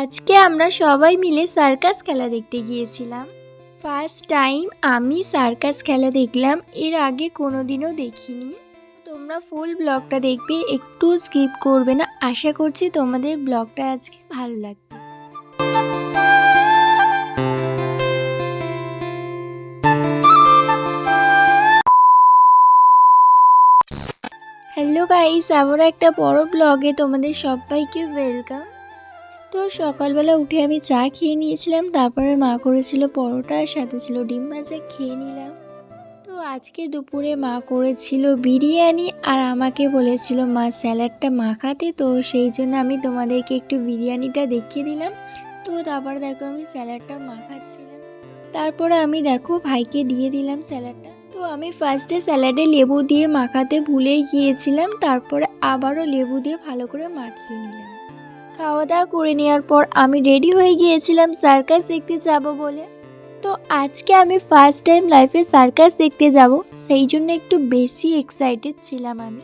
আজকে আমরা সবাই মিলে সার্কাস খেলা দেখতে গিয়েছিলাম। ফার্স্ট টাইম আমি সার্কাস খেলা দেখলাম, এর আগে কোনো দিনও দেখিনি। তোমরা ফুল ব্লগটা দেখবে, একটু স্কিপ করবে না। আশা করছি তোমাদের ব্লগটা আজকে ভালো লাগবে। হ্যালো গাইস আবার একটা বড় ব্লগে তোমাদের সবাইকে ওয়েলকাম তো সকালবেলা উঠে আমি চা খেয়ে নিয়েছিলাম, তারপরে মা করেছিল পরোটা, আর সাথে ছিল ডিম ভাজা, খেয়ে নিলাম। তো আজকে দুপুরে মা করেছিল বিরিয়ানি, আর আমাকে বলেছিল মা স্যালাডটা মাখাতে, তো সেই জন্য আমি তোমাদেরকে একটু বিরিয়ানিটা দেখিয়ে দিলাম। তো তারপর দেখো আমি স্যালাডটা মাখাচ্ছিলাম। তারপরে আমি দেখো ভাইকে দিয়ে দিলাম স্যালাডটা। তো আমি ফার্স্টে স্যালাডে লেবু দিয়ে মাখাতে ভুলেই গিয়েছিলাম, তারপরে আবারও লেবু দিয়ে ভালো করে মাখিয়ে নিলাম। খাওয়া দাওয়া করে নেওয়ার পর আমি রেডি হয়ে গিয়েছিলাম সার্কাস দেখতে যাব বলে। তো আজকে আমি ফার্স্ট টাইম লাইফে সার্কাস দেখতে যাব সেই জন্য একটু বেশি এক্সাইটেড ছিলাম আমি।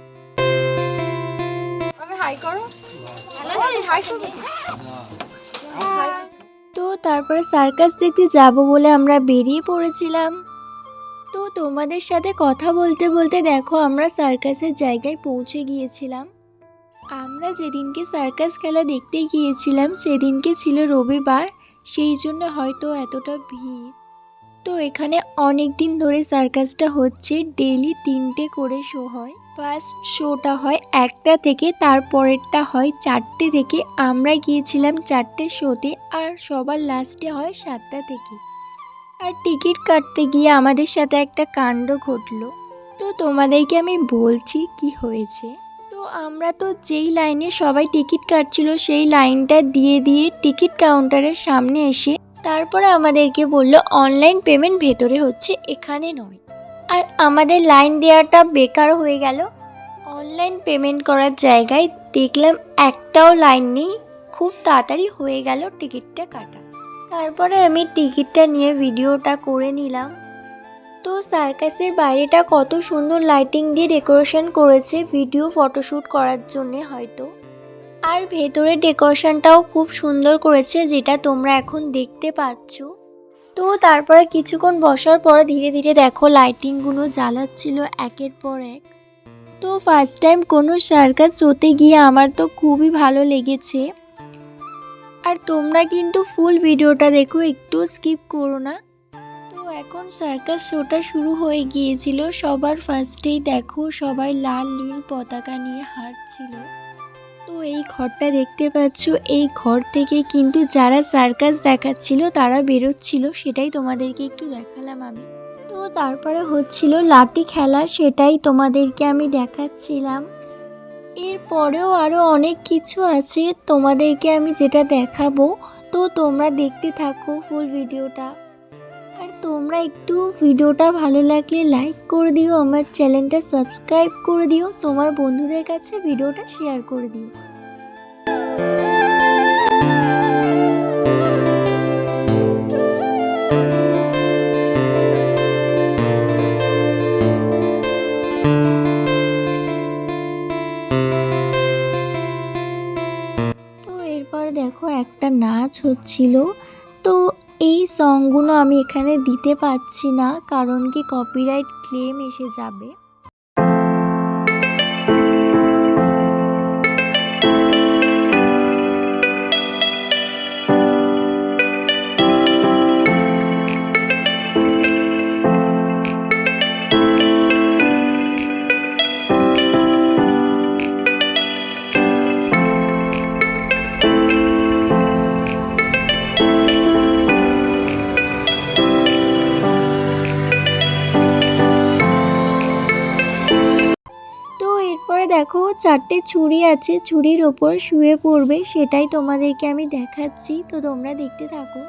আমি হাই করো। হাই তো তারপরে সার্কাস দেখতে যাব বলে আমরা বেরিয়ে পড়েছিলাম। তো তোমাদের সাথে কথা বলতে বলতে দেখো আমরা সার্কাসের জায়গায় পৌঁছে গিয়েছিলাম। আমরা যেদিনকে সার্কাস খেলা দেখতে গিয়েছিলাম, সেদিনকে ছিল রবিবার, সেই জন্য হয়তো এতটা ভিড়। তো এখানে অনেক দিন ধরে সার্কাসটা হচ্ছে ডেলি তিনটে করে শো হয়। ফার্স্ট শোটা হয় একটা থেকে, তারপরেরটা হয় চারটে থেকে। আমরা গিয়েছিলাম চারটে শোতে আর সবার লাস্টে হয় সাতটা থেকে। আর টিকিট কাটতে গিয়ে আমাদের সাথে একটা কাণ্ড ঘটলো। তো তোমাদেরকে আমি বলছি কি হয়েছে। তো আমরা তো যেই লাইনে সবাই টিকিট কাটছিল, সেই লাইনটা দিয়ে দিয়ে টিকিট কাউন্টারের সামনে এসে তারপরে আমাদেরকে বলল, অনলাইন পেমেন্ট ভেতরে হচ্ছে, এখানে নয়। আর আমাদের লাইন দেওয়াটা বেকার হয়ে গেল। অনলাইন পেমেন্ট করার জায়গায় দেখলাম একটাও লাইন নেই, খুব তাড়াতাড়ি হয়ে গেল টিকিটটা কাটা। তারপরে আমি টিকিটটা নিয়ে ভিডিওটা করে নিলাম। তো সার্কাসের বাইরেটা কত সুন্দর লাইটিং দিয়ে ডেকোরেশন করেছে ভিডিও ফটোশ্যুট করার জন্যে হয়তো। আর ভেতরে ডেকোরেশনটাও খুব সুন্দর করেছে যেটা তোমরা এখন দেখতে পাচ্ছ। তো তারপরে কিছুক্ষণ বসার পরে ধীরে ধীরে দেখো লাইটিংগুলো জ্বালাচ্ছিল একের পর এক। তো ফার্স্ট টাইম কোনো সার্কাস শোতে গিয়ে আমার তো খুবই ভালো লেগেছে। আর তোমরা কিন্তু ফুল ভিডিওটা দেখো, একটু স্কিপ করো না। এখন সার্কাস শোটা শুরু হয়ে গিয়েছিল। সবার ফার্স্টেই দেখো, সবাই লাল, নীল পতাকা নিয়ে হাঁটছিল। তো এই ঘরটা দেখতে পাচ্ছ, এই ঘর থেকে কিন্তু যারা সার্কাস দেখাচ্ছিল, তারা বেরোচ্ছিল, সেটাই তোমাদেরকে একটু দেখালাম আমি। তো তারপরে হচ্ছিল লাঠি খেলা, সেটাই তোমাদেরকে আমি দেখাচ্ছিলাম। এরপরেও আরও অনেক কিছু আছে, তোমাদেরকে আমি যেটা দেখাবো। তো তোমরা দেখতে থাকো ফুল ভিডিওটা তোমরা একটু ভিডিওটা ভালো লাগলে লাইক করে দিও, আমার চ্যানেলটা সাবস্ক্রাইব করে দিও, তোমার বন্ধুদের কাছে ভিডিওটা শেয়ার করে দিও। তো এরপর দেখো একটা নাচ হচ্ছিল। তো এই সংগুলো আমি এখানে দিতে পারছি না কারণ কি কপিরাইট ক্লেম এসে যাবে। দেখো চারটে ছুরি আছে, ছুরির ওপর শুয়ে পড়বে, সেটাই তোমাদেরকে আমি দেখাচ্ছি, তো তোমরা দেখতে থাকো।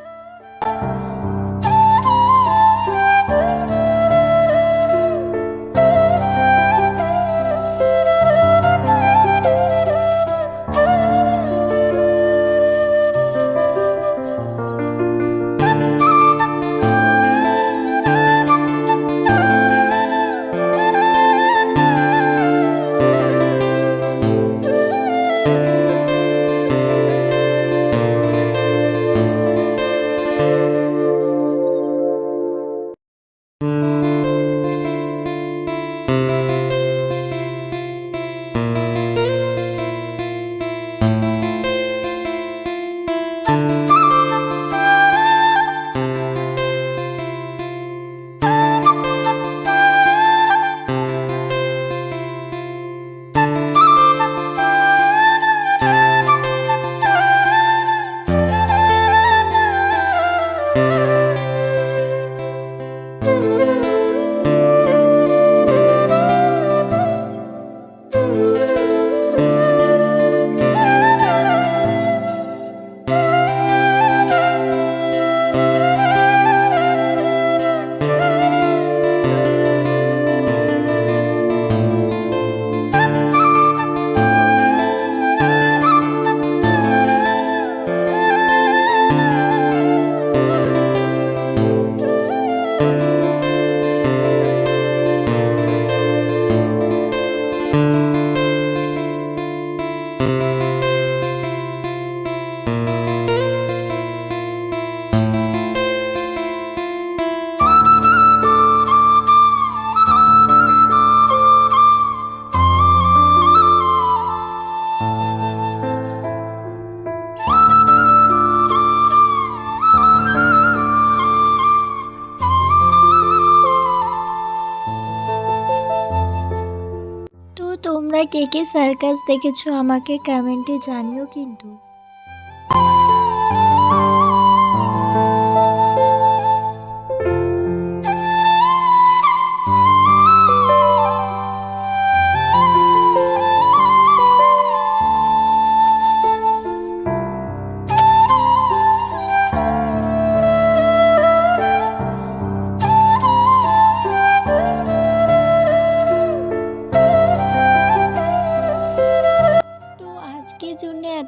তোমরা কে কে সার্কাস দেখেছ আমাকে কমেন্টে জানিও কিন্তু।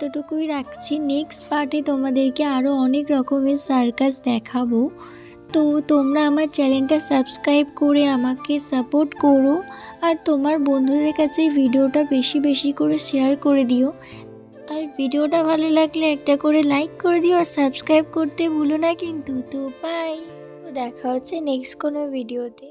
এতটুকুই রাখছি। নেক্সট পার্টে তোমাদেরকে আরও অনেক রকমের সার্কাস দেখাবো। তো তোমরা আমার চ্যানেলটা সাবস্ক্রাইব করে আমাকে সাপোর্ট করো আর তোমার বন্ধুদের কাছে ভিডিওটা বেশি বেশি করে শেয়ার করে দিও। আর ভিডিওটা ভালো লাগলে একটা করে লাইক করে দিও আর সাবস্ক্রাইব করতে ভুলো না কিন্তু। তো বাই দেখা হচ্ছে নেক্সট কোনো ভিডিওতে